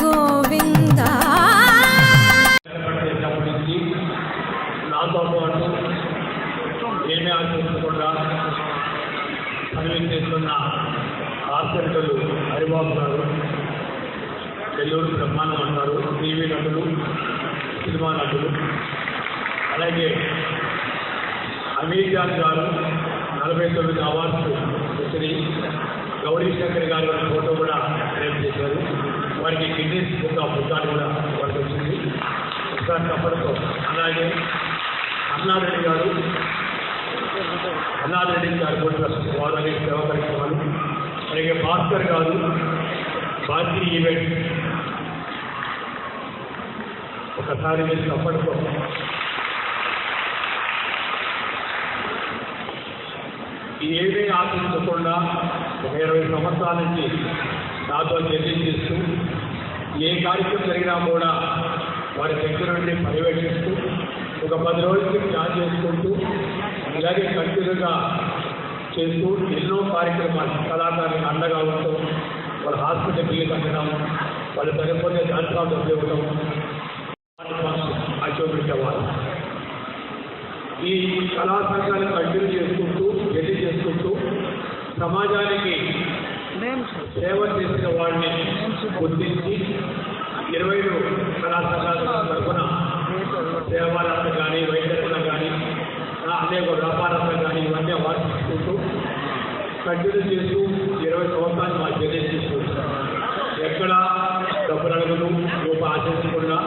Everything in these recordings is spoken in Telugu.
గోవిందా. సంబంధించి హరిబాబు గారు చెల్లూరు బ్రహ్మాండం అంటారు టీవీ నటులు సినిమా నటులు అలాగే అమీర్ ఖాన్ గారు నలభై తొమ్మిది అవార్డ్స్ వచ్చినాయి. గౌరీ శంకర్ గారు వారి ఫోటో కూడా ఫ్రేమ్ చేశారు. వారికి గిన్నీస్ బుక్ ఆఫ్ రికార్డు కూడా వారికి వచ్చింది. ఒకసారి తప్పడంతో అలాగే అన్నారెడ్డి గారు అన్నారెడ్డి గారు కూడా వారు అనేక సేవా కార్యక్రమాలు అలాగే భాస్కర్ గారు భారతీయ ఈవెంట్. ఒకసారి మీరు తప్పడంతో ఏమీ ఆశించకుండా ఒక ఇరవై సంవత్సరాల నుంచి నాతో చర్చలు ఏ కార్యక్రమం జరిగినా కూడా వారి దగ్గర నుండి పర్యవేక్షిస్తూ ఒక పది రోజులకి ప్లాన్ చేసుకుంటూ ఇలాగే కంటిన్యూగా చేస్తూ ఎన్నో కార్యక్రమాలు కళాకారులకు అండగా ఉంటూ వాళ్ళ హాస్పిటల్ బిల్లు కట్టడం వాళ్ళు సరిపోతే దాంట్లో డబ్బు ఇవ్వడం ఈ కళా సంఘాన్ని కంటిన్యూ చేసుకుంటూ ఎది చేసుకుంటూ సమాజానికి సేవ చేసిన వాడిని గుర్తించి ఇరవై కళా సంఘాల తరఫున సేవారంగం కానీ వైద్యరంగం కానీ అనేక వ్యాపారంలో కానీ ఇవన్నీ అవార్డు తీసుకుంటూ కంటిన్యూ చేస్తూ ఇరవై సంవత్సరాలు మా చెల్లెలు తీసుకొచ్చాం ఎక్కడ డబ్బులు అడగదు రూప ఆశించకుండా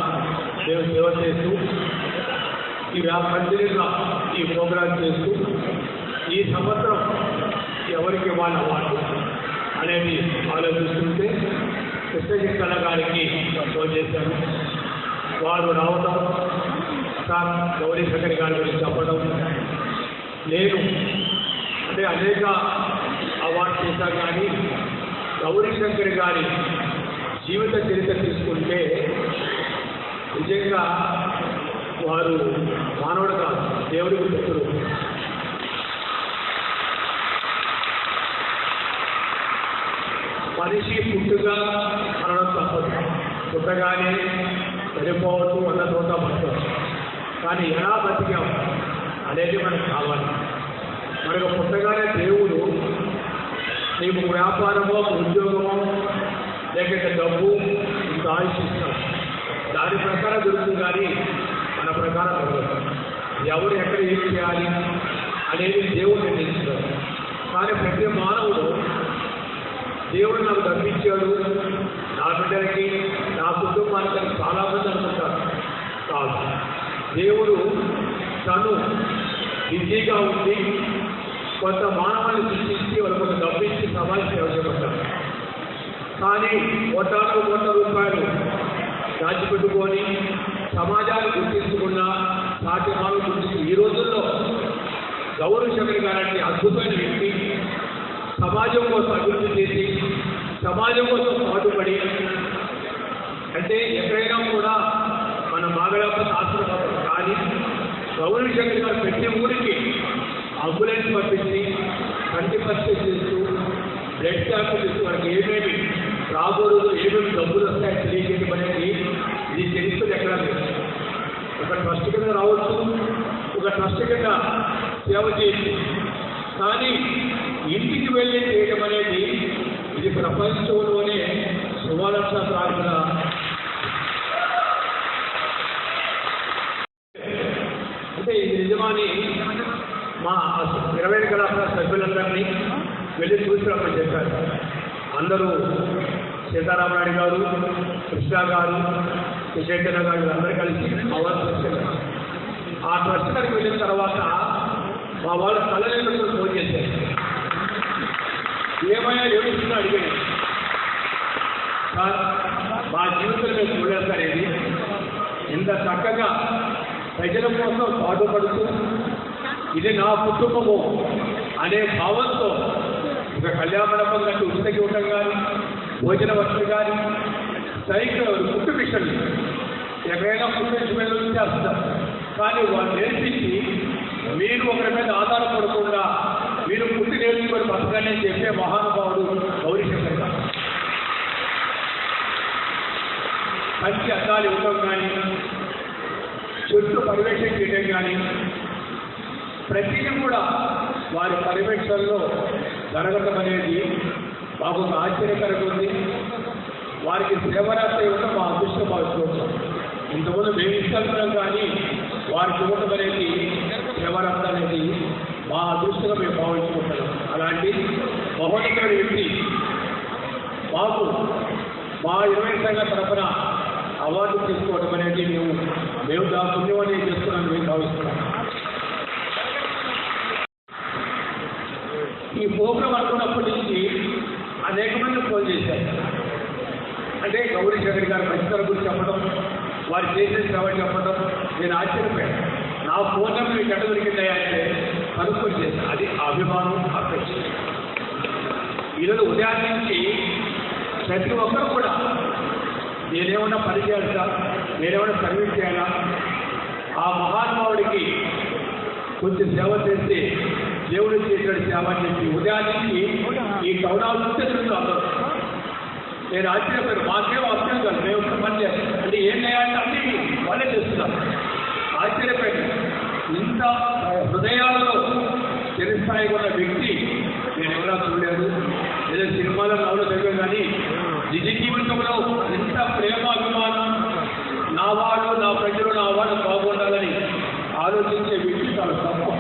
మేము సేవ చేస్తూ ఈ వ్యాపారంగా ఈ ప్రోగ్రాం చేస్తూ ఈ సంవత్సరం ఎవరికి ఇవ్వాలి అవార్డు అనేది ఆలోచిస్తుంటే కృష్ణజిక్కల గారికి ఫోన్ చేశాను. వారు రావటం సార్ గౌరీ శంకర్ గారి గురించి చెప్పడం నేను అంటే అనేక అవార్డు చేశాను కానీ గౌరీ శంకర్ గారి జీవిత చరిత్ర తీసుకుంటే నిజంగా వారు మానవుడు కాదు దేవుడికి పుత్రుడు. మనిషి పుట్టుగా అనడం తప్పదు పుట్టగానే చనిపోవచ్చు అన్న చోట బతకవచ్చు కానీ ఎలా బతికాం అనేది మనకు కావాలి. మనకు పుట్టగానే దేవుడు నీకు వ్యాపారమో ఉద్యోగమో లేకపోతే డబ్బు ఇంకా ఆయుష్ దాని ప్రకారం దొరుకుతుంది కానీ ప్రకారం ఎవరు ఎక్కడ ఏం చేయాలి అనేది దేవుడు నిర్ణయించారు కానీ ప్రతి మానవుడు దేవుడు నాకు తప్పించాడు నా బిడ్డలకి నా కుటుంబానికి చాలా మంది అనుకుంటారు. కాదు. దేవుడు తను బిజీగా ఉండి కొంత మానవాన్ని సృష్టించి వాళ్ళు కొంత డబ్బించి సమాజం సేవ చేయబడ్డారు కానీ కోటాను కోట్ల రూపాయలు దాచిపెట్టుకొని సమాజాన్ని గుర్తించుకున్న సాధ్యమాలు గుర్తించి ఈ రోజుల్లో గౌరవ శంకర్ గారంటే అద్భుతమైన వ్యక్తి. సమాజం కోసం అభివృద్ధి చేసి సమాజం కోసం పాటుపడి అంటే ఎక్కడైనా కూడా మన మాగళాపతి ఆశ్రమం కానీ గౌరవ శంకర్ గారు పెట్టిన ఊరికి అంబులెన్స్ పంపించి కంటి పరిస్థితి చేస్తూ బ్లడ్ క్యాంప్ చేస్తూ మనకి ఏమేమి రాబోదు ఏమేమి డబ్బులు వస్తాయని తెలియజేయడం అనేది ఇది చరిత్ర ఎక్కడా లేదు. ఒక ట్రస్ట్ కింద రావచ్చు ఒక ట్రస్ట్ కింద సేవ చేయొచ్చు. కానీ ఇంటికి వెళ్ళి చేయడం అనేది ఇది ప్రపంచంలోనే సువాలక్ష ప్రార్థన అంటే ఇది నిజమని మా ఇరవై కళాశాల సభ్యులందరినీ వెళ్ళి చూసినప్పుడు చెప్పారు. అందరూ సీతారామనాయుడు గారు కృష్ణ గారు చైతన్య గారు అందరూ కలిసి అవార్డు ట్రస్ట్ ఆ ట్రస్ట్ గారికి వెళ్ళిన తర్వాత మా వాళ్ళు తల్లిదండ్రులు ఫోన్ చేశారు. ఏమైనా ఏమిస్తున్నా అడిగాను సార్ మా జీవితంలో మేము చూడలేదు సార్ ఇది. ఇంత చక్కగా ప్రజల కోసం బాధపడుతూ ఇది నా కుటుంబము అనే భావంతో ఒక కళ్యాణ మండపం కంటే ఉండగా ఉండడం భోజన వస్తువులు కానీ సైకిల్ ఫుడ్ మిషన్ ఎక్కడైనా ఫుడ్ మిషన్ మీద చేస్తారు. కానీ వాళ్ళు నేర్పించి మీరు ఒకరి మీద ఆధారపడకుండా మీరు పుట్టి నేర్చుకొని బతకండి అని చెప్పే మహానుభావుడు గౌరీశంకర్ గారు. మంచి అద్దాలు ఇవ్వడం కానీ చుట్టూ పర్యవేక్షణ చేయడం కానీ ప్రతిదీ కూడా వారి పర్యవేక్షణలో జరగటం అనేది మాకు ఒక ఆశ్చర్యకరంగా ఉంది వారికి సేవరాత్రి ఇవ్వడం మా అదృష్టం భావిస్తున్నాం ఇంతకుముందు మేము ఇష్టం కానీ వారికి ఇవ్వడం అనేది సేవరాత్రి అనేది మా అదృష్టంగా మేము భావించుకుంటున్నాం. అలాంటి మహోన్నతమైన వ్యక్తి మాకు మా ఇరవై సంఘ తరఫున అవార్డు తీసుకోవడం అనేది మేము మేము దా పుణ్యమని చేస్తున్నామని మేము భావిస్తున్నాం. ఈ ప్రోగ్రాం అనుకున్నప్పటి నుంచి అనేక మంది ఫోన్ చేశారు. అంటే గౌరీ శంకర్ గారి పరిస్థితుల గురించి చెప్పడం వారు చేసిన సేవ చెప్పడం నేను ఆశ్చర్యపోయాను. నా ఫోన్ నెంబర్ మీకు ఎక్కడ దొరికిందా అంటే కనుక్కొని చేశాను. అది అభిమానం అపేక్ష ఈరోజు ఉదయం నుంచి ప్రతి ఒక్కరు కూడా నేనేమన్నా పని చేయాలి నేనేమన్నా సర్వీస్ చేయాలా? ఆ మహానుభావుడికి కొంచెం సేవ చేస్తే దేవుడు చేసిన సేవ అని చెప్పి ఉదయానికి ఈ కౌనాలు చూస్తే అందరూ. నేను ఆశ్చర్యపోయాను మాకేం అవసరం కాదు. మేము ఒక్క పని చేస్తాం అంటే ఏం చేయాలంటే అన్ని వాళ్ళే చేస్తున్నాం ఆశ్చర్యపోయాను ఇంత హృదయాల్లో చిరస్థాయి ఉన్న వ్యక్తి నేను ఎవరా చూడలేదు. ఏదో సినిమాలో నవ్వులు తెలియదు కానీ నిజ జీవితంలో ఇంత ప్రేమ అభిమానం నా వాడు నా ప్రజలు నా వాడు బాగుండాలని ఆలోచించే వ్యక్తి చాలా తక్కువ.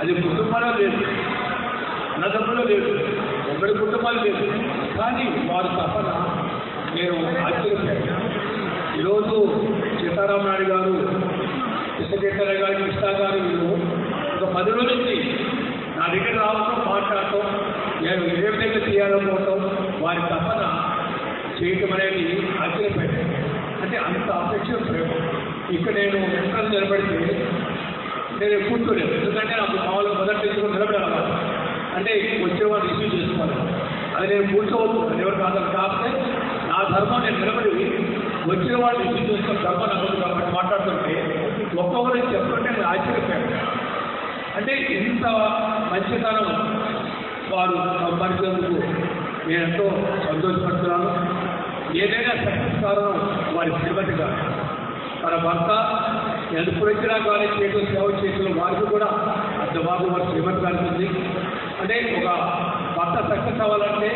అది కుటుంబంలో లేదు అన్నదమ్ములో లేదు ఎవరి కుటుంబాలు లేదు కానీ వారి తపన నేను ఆశ్చర్యపోయాను. ఈరోజు సీతారామ నాయుడు గారు కృష్ణకేశ్వర గారు కృష్ణా గారు వీళ్ళు ఒక పది రోజులకి నా దగ్గర రావటం మాట్లాడటం నేను ఏ విధంగా చేయాలనుకోవటం వారి తపన చేయటం అనేది ఆశ్చర్యపోయాను. అంటే అంత అపేక్ష ప్రేమ. ఇక్కడ నేను ఎంత నిలబడితే నేను కూర్చోలేదు ఎందుకంటే నాకు మామూలుగా మొదటి నుంచి కూడా నిలబడాలి అంటే వచ్చేవాడు రిసీవ్ చేసుకోవాలి. అది నేను కూర్చోవద్దు ఎవరు కాదు. కాకపోతే నా ధర్మం నేను నిలబడి వచ్చేవాడు రిసీవ్ చేసుకుని ధర్మం నాకు కాబట్టి మాట్లాడుతుంటే ఒక్కొక్కరు చెప్తుంటే నేను ఆశ్చర్యపోయాను. అంటే ఇంత మంచితనం వారు సంపాదించేందుకు నేను ఎంతో సంతోషపడుతున్నాను. ఏదైనా సక్సెస్ కారణం వారి శ్రీమతి గారు తన భర్త ఎంత వచ్చినా కానీ చేయడం సేవ చేసిన వారికి కూడా అంత బాబు వారి శ్రీమతి గారికి ఉంది. అంటే ఒక భర్త సక్సెస్ అవ్వాలంటే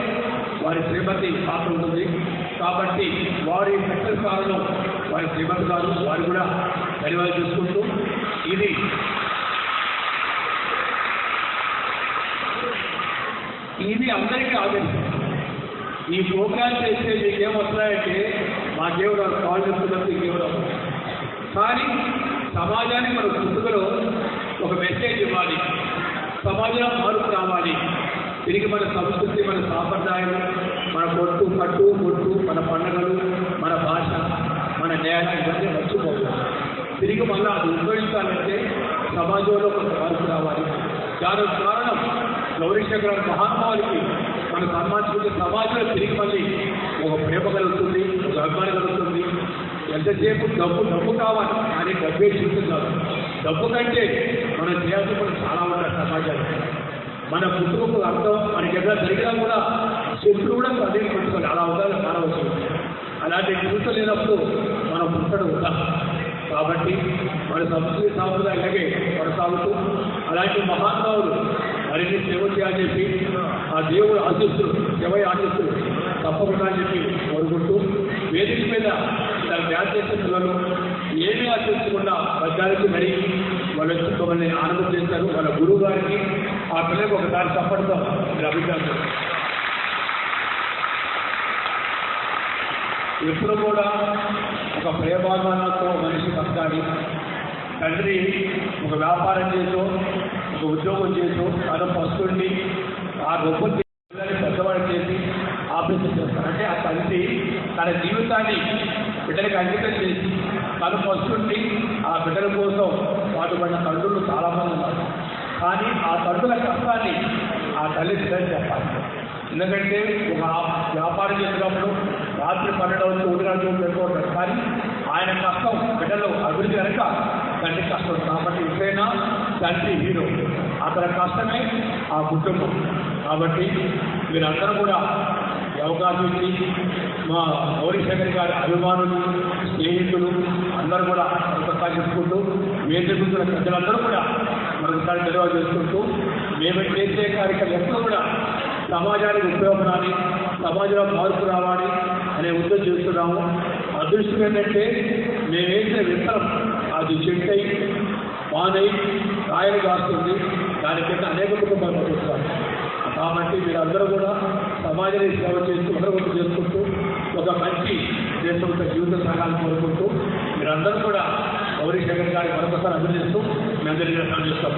వారి శ్రీమతి పాత్ర ఉంటుంది. కాబట్టి వారి సక్సెస్ కారణం వారి శ్రీమతి గారు వారు కూడా ధన్యవాదాలు చూసుకుంటూ ఇది. ఇది అందరికీ ఆదర్శం ఈ ప్రోగ్రామ్ చేస్తే మీకు ఏమొస్తున్నాయంటే మా దేవుడు కాల్ చేస్తున్నట్టు ఇంకేమో కానీ సమాజానికి మన పుట్టుకలో ఒక మెసేజ్ ఇవ్వాలి. సమాజం మార్పు రావాలి. తిరిగి మన సంస్కృతి మన సాంప్రదాయం మన కొట్టు పట్టు కొట్టు మన పండుగలు మన భాష మన నేల ఇవన్నీ మర్చిపోవాలి తిరిగి మళ్ళీ అది ఉపయోగించాలంటే సమాజంలో కొంత మార్పు రావాలి. దానికి కారణం గౌరీశంకర మహానుభావులకి మన సమాజం సమాజంలో తిరిగి మళ్ళీ ఒక ప్రేమ కలుగుతుంది ఒక అభిమానం కలుగుతుంది ఎంతసేపు డబ్బు డబ్బు కావాలి. కానీ డబ్బే చూస్తున్నారు డబ్బు కంటే మనం చేయాల్సిన పనులు చాలా ఉంటాయి సమాజానికి మన పుట్టుకకు అర్థం మనకి ఎక్కడ జరిగినా కూడా శత్రువు కూడా అదే పట్టుకోవాలి. అలా ఉండాలి మానవచ్చు అలాంటి జీవితం లేనప్పుడు మనం పుట్టడం ఉందా కాబట్టి మన సంస్కృతి సాంప్రదాయాలకే కొనసాగుతూ అలాంటి మహానుభావులు మరిన్ని సేవ చేయాలని చెప్పి ఆ దేవుడు ఆశిస్తులు సేవ ఆశిస్తులు తప్పకుండా అని చెప్పి కోరుకుంటూ వేదిక మీద ఇలా ధ్యానం చేసే పిల్లలు ఏమీ ఆశించకుండా మరి వాళ్ళు వచ్చి మమ్మల్ని ఆనందం చేస్తారు. వాళ్ళ గురువు గారికి ఆ పిల్లలకు ఒకసారి తప్పడంతో మీరు అభిప్రాయం ఎప్పుడు కూడా ఒక ప్రేమాభిమానాలతో మనిషి బతకాలి. తండ్రి ఒక వ్యాపారం చేసో ఒక ఉద్యోగం చేసో తన పస్తుండి ఆ గొప్ప పిల్లల్ని పెద్దవాడు చేసి ఆపేసి చేస్తారు. అంటే ఆ తండ్రి తన జీవితాన్ని బిడ్డలకు అంకితం చేసి తను వస్తుంటే ఆ బిడ్డల కోసం పాటుపడిన తండ్రులు చాలామంది ఉన్నారు. కానీ ఆ తండ్రుల కష్టాన్ని ఆ తల్లి బిడ్డలు చెప్పాలి. ఎందుకంటే ఒక వ్యాపారం చేసినప్పుడు రాత్రి పన్నెండు వచ్చి ఒకటి పెట్టుకోవడం కానీ ఆయన కష్టం బిడ్డలు అభివృద్ధి కనుక తండ్రి కష్టం. కాబట్టి ఎప్పుడైనా తండ్రి హీరో. అతని కష్టమే ఆ కుటుంబం. కాబట్టి మీరందరూ కూడా అవకాశం ఇచ్చి మా గౌరీశంకర్ గారి అభిమానులు స్నేహితులు అందరూ కూడా మరొకసారి చెప్పుకుంటూ వేదిక ప్రజలందరూ కూడా మరొకసారి తెలివ చేసుకుంటూ మేము చేసే కార్యక్రమం కూడా సమాజానికి ఉపయోగపడాలి సమాజంలో మార్పు రావాలి అనే ఉద్దేశం చేస్తున్నాము. అదృష్టం ఏంటంటే మేము వేసిన విత్తనం అది చెట్టై మానై కాయలు కాస్తుంది. దానికంటే అనేక కుటుంబాలు చూస్తారు కాబట్టి మీరందరూ కూడా సమాజానికి సేవ చేస్తూ అందరూ చేసుకుంటూ ఒక మంచి దేశంతో జీవిత సహాయాన్ని కోరుకుంటూ వారందరూ కూడా గౌరీ శంకర్ గారి మరొకసారి అభినందిస్తూ మీ అందరికీ ధన్యవాదాలు చేస్తాం.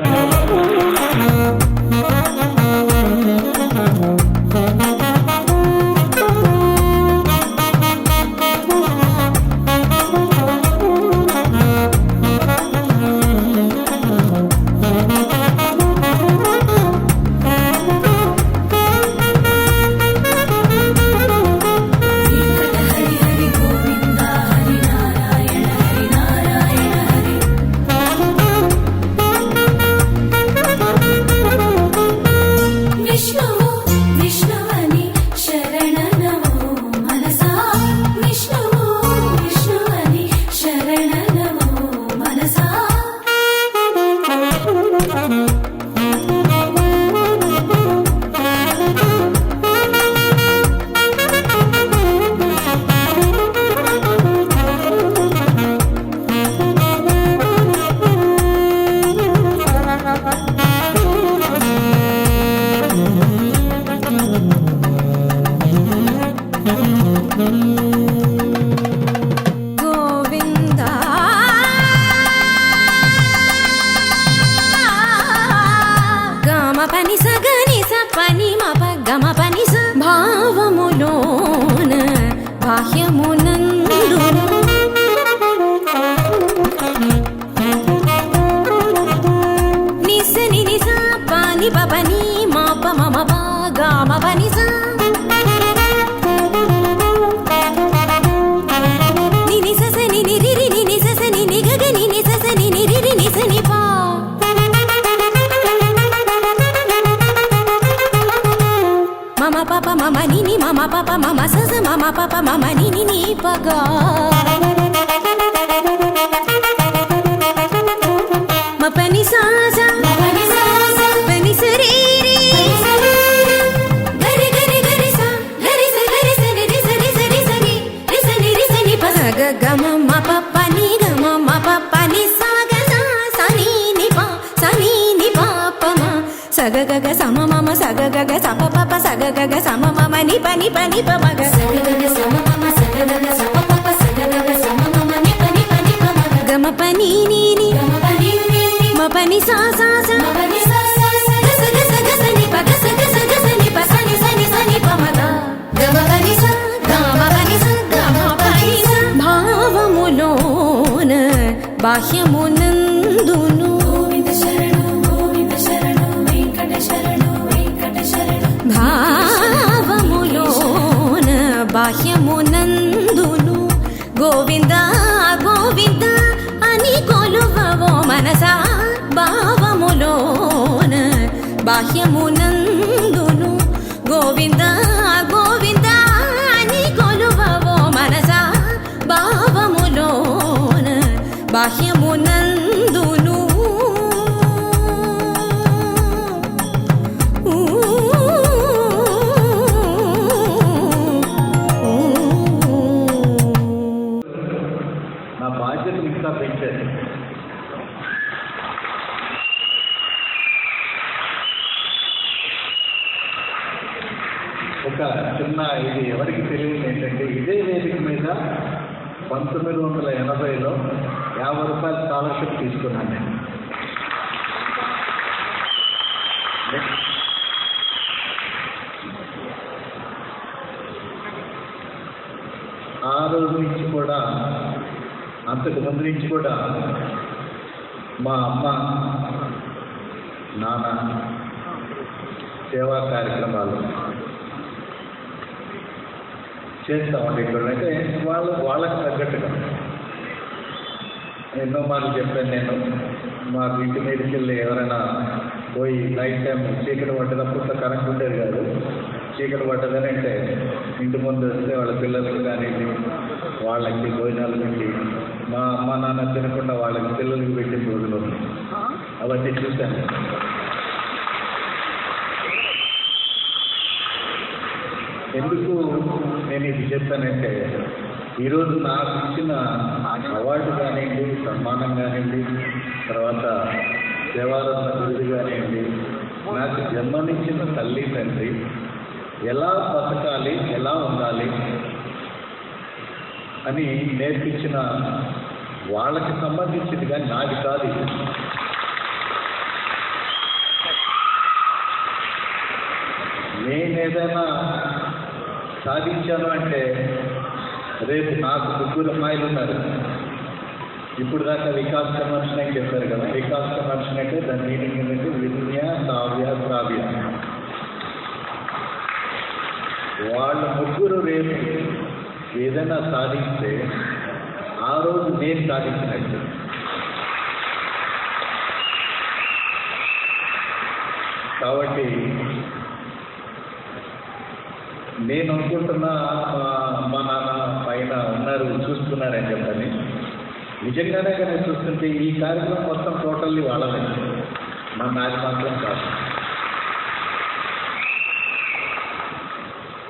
ని ని ప గ మ పని పని స ని రి స రి స రి స ని రి స ని రి స ని ప. స గ గ మ మ ప ప ని గ మ మ ప ప ని ప స ని ని ప ప మ. స గ గ గ స మ మ మ స గ గ గ స ప ప ప స గ గ గ స మ మ మ ని ప ని ప మనసా భావములోన బాహ్యమునందును గోవిందా స్కాలర్షిప్ తీసుకున్నాను నేను. ఆ రోజు నుంచి కూడా అంతకు ముందు నుంచి కూడా మా అమ్మ నాన్న సేవా కార్యక్రమాలు చేస్తామండి ఇక్కడ అంటే వాళ్ళు వాళ్ళకి తగ్గట్టుగా ఎన్నో మార్లు చెప్పాను నేను. మా ఇంటి మీదకి వెళ్ళి ఎవరైనా పోయి నైట్ టైం చీకటి పడ్డదప్పుడు కరెంట్ ఉండేది కాదు. చీకటి పడ్డదని అంటే ఇంటి ముందు వస్తే వాళ్ళ పిల్లలకు కానీ వాళ్ళకి భోజనాలు పెట్టి మా అమ్మ నాన్న తినకుండా వాళ్ళకి పిల్లలకి పెట్టిన రోజులు అవన్నీ చూశాను. ఎందుకు నేను ఇది చెప్పానంటే ఈరోజు నాకు ఇచ్చిన అవార్డు కానివ్వండి సన్మానం కానివ్వండి తర్వాత సేవారత్న బిరుదు కానివ్వండి నాకు జన్మనిచ్చిన తల్లి తండ్రి ఎలా బతకాలి ఎలా ఉండాలి అని నేర్పించిన వాళ్ళకి సంబంధించింది కానీ నాది కాదు నేను ఏదైనా సాధించాను అంటే రేపు నాకు ముగ్గురు అమ్మాయిలు ఉన్నారు. ఇప్పుడు దాకా వికాస్ కన్వర్షన్ అని చెప్పారు కదా. వికాస్ కన్వర్షన్ అంటే దాని మీనింగ్ ఏంటంటే విన్య కావ్య శ్రావ్య. వాళ్ళ ముగ్గురు రేపు ఏదైనా సాధిస్తే ఆ రోజు నేను సాధించినట్టు. కాబట్టి నేను అనుకుంటున్నా మా నాన్న ఆయన ఉన్నారు చూస్తున్నారని చెప్పని నిజంగానే కానీ చూస్తుంటే ఈ కార్యక్రమం మొత్తం టోటల్లీ వాళ్ళదే. మా నాది మాత్రం కాదు.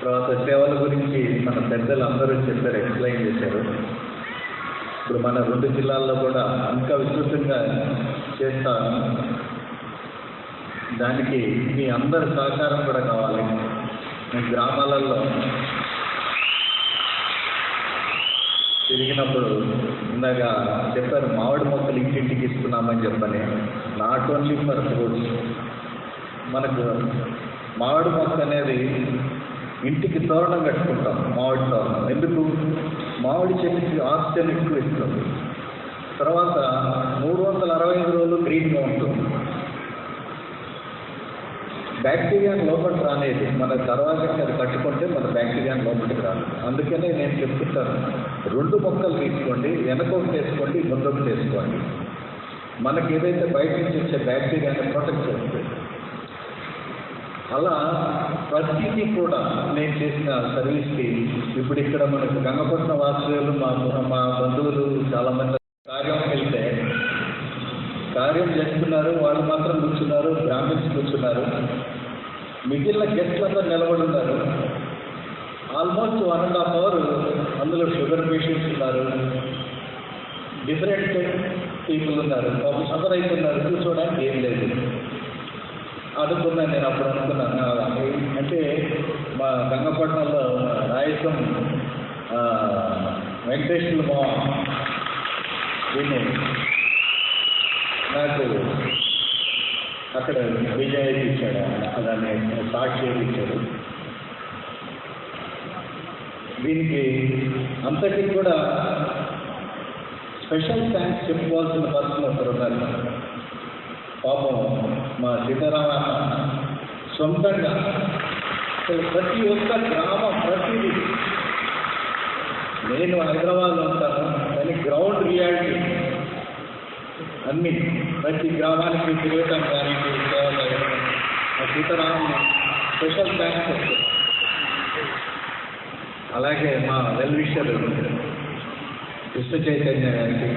తర్వాత సేవల గురించి మన పెద్దలు అందరూ చెప్పారు ఎక్స్ప్లెయిన్ చేశారు. ఇప్పుడు మన రెండు జిల్లాల్లో కూడా ఇంకా విస్తృతంగా చేస్తా దానికి మీ అందరి సహకారం కూడా కావాలి. మీ గ్రామాలలో తిరిగినప్పుడు ఇందాక చెప్పారు మామిడి మొక్కలు ఇంటింటికి ఇస్తున్నామని చెప్పని. Not only for fruits. మనకు మామిడి మొక్క అనేది ఇంటికి తోరణం కట్టుకుంటాం మామిడి తోరణం. ఎందుకు? మామిడి చెట్టుకి ఆక్సిజన్ ఎక్కువ ఇస్తుంది తర్వాత మూడు వందల అరవై ఐదు రోజులు గ్రీన్గా ఉంటుంది. బ్యాక్టీరియాని లోపలికి రానేది మన తర్వాత అది కట్టుకుంటే మన బ్యాక్టీరియాని లోపలికి రాదు. అందుకనే నేను చెప్తుంటాను. రెండు మొక్కలు తీసుకోండి వెనకొకటి వేసుకోండి ముందు వేసుకోండి. మనకి ఏదైతే బయట నుంచి వచ్చే బ్యాక్టీరియాని ప్రొటెక్ట్ చేస్తుంది. అలా ప్రతిదీ కూడా నేను చేసిన సర్వీస్కి ఇప్పుడు ఇక్కడ మనకు గంగపట్నం వాసులు మా మా బంధువులు చాలామంది కార్యం వెళ్తే కార్యం చేస్తున్నారు వాళ్ళు మాత్రం కూర్చున్నారు బ్రాహ్మిన్స్ కూర్చున్నారు. మిగిలిన గెస్ట్లందరూ నిలబడి ఉన్నారు. Almost one and half hour అందులో షుగర్ పేషెంట్స్ ఉన్నారు. డిఫరెంట్ పీపుల్ ఉన్నారు. పాపం సదర్ అవుతున్నారు కూర్చోవడానికి ఏం లేదు. అనుకున్నాను నేను అప్పుడు అనుకున్నాను. అంటే మా గంగపట్నంలో రాయసం వెంకటేశ్వర మా నాకు అక్కడ విజయ్ ఇచ్చాడు. అలానే దాన్ని ఇచ్చాడు. దీనికి అంతటి కూడా స్పెషల్ థ్యాంక్స్ చెప్పుకోవాల్సిన పర్సన్ ఒకరు పాపం మా సీతారామ సొంతంగా. ప్రతి ఒక్క గ్రామం ప్రతిదీ నేను హైదరాబాద్లో ఉంటాను. కానీ గ్రౌండ్ రియాలిటీ అన్ని ప్రతి గ్రామానికి తిరగటం కానీ సేవలు సీతారాం స్పెషల్ థ్యాంక్స్ అలాగే మా వెల్ విషర్ కృష్ణ చైతన్య గారికి.